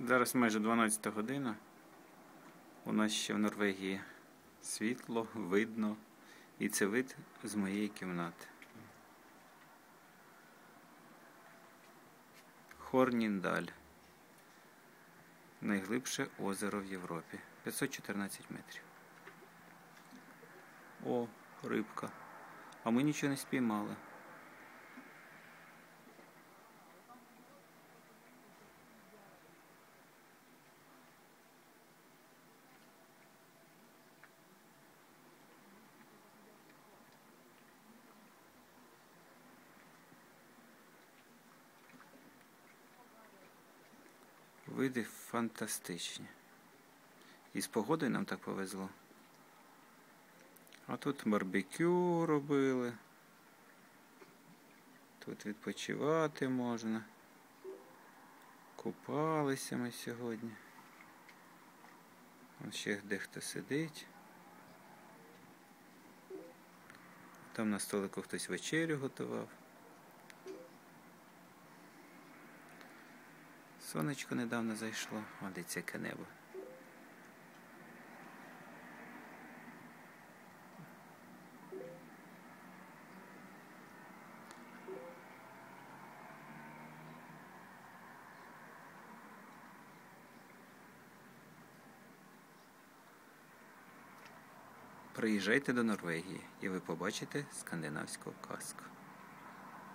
Зараз майже 12 година. У нас ще в Норвегії світло, видно. І це вид з моєї кімнати. Хорніндаль. Найглибше озеро в Європі. 514 метрів. О, рибка. А ми нічого не спіймали. Види фантастичні. І з погодою нам так повезло. А тут барбекю робили. Тут відпочивати можна. Купалися ми сьогодні. Вон ще дехто сидить. Там на столику хтось вечерю готував. Сонечко недавно зайшло, а дивіться, яке небо. Приїжджайте до Норвегії і ви побачите скандинавську казку.